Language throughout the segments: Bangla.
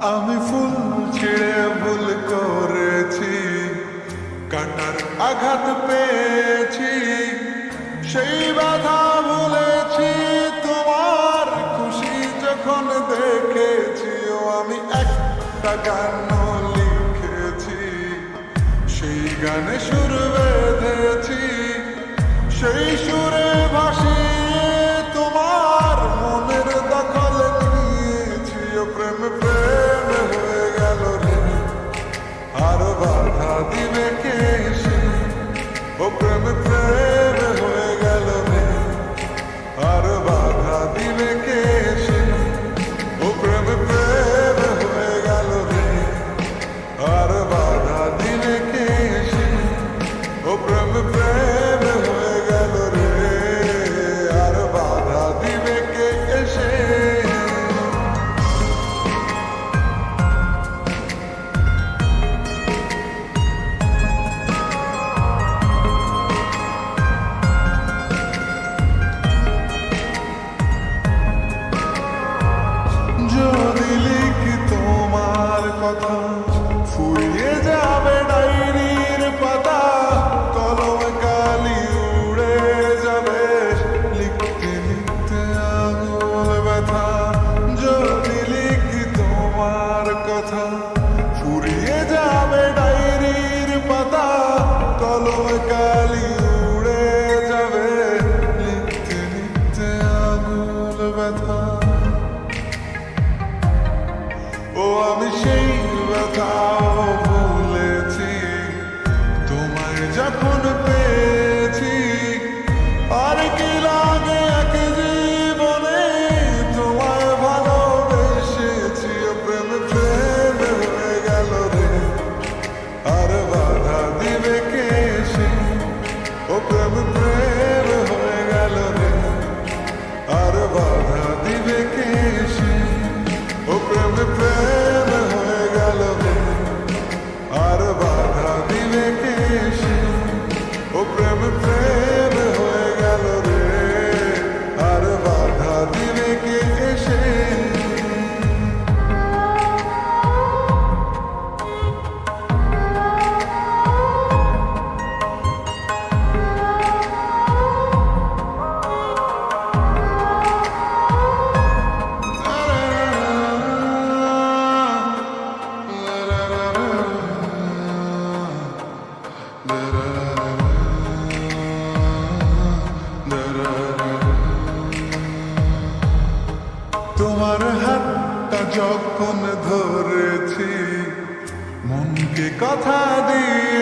আমি ফুল ছিঁড়ে ভুল করেছি। কাটার আঘাত পেয়েছি। সেই বাধা ভুলেছি। তোমার খুশি যখন দেখেছি, ও আমি একটা গান লিখেছি। সেই গানে সুর বেঁধেছি। সেই সুরে কথা। ফুরিয়ে যাবে ডায়েরির পাতা, কলম কালি উড়ে যাবে। লিখতে লিখতে আঙুল ব্যথা, যদি লিখি তোমার কথা। ফুরিয়ে যাবে ডায়েরির পাতা, কলম কালি উড়ে যাবে। লিখতে লিখতে আঙুল ব্যথা। ও I'm ashamed. oh তোমার হাতটা যখন ধরেছি মনকে কথা দিয়ে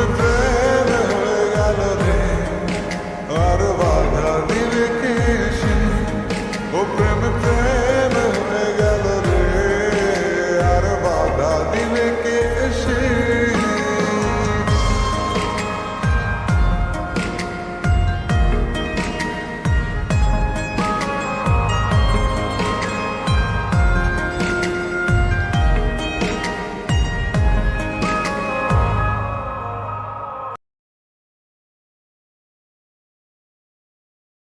the day.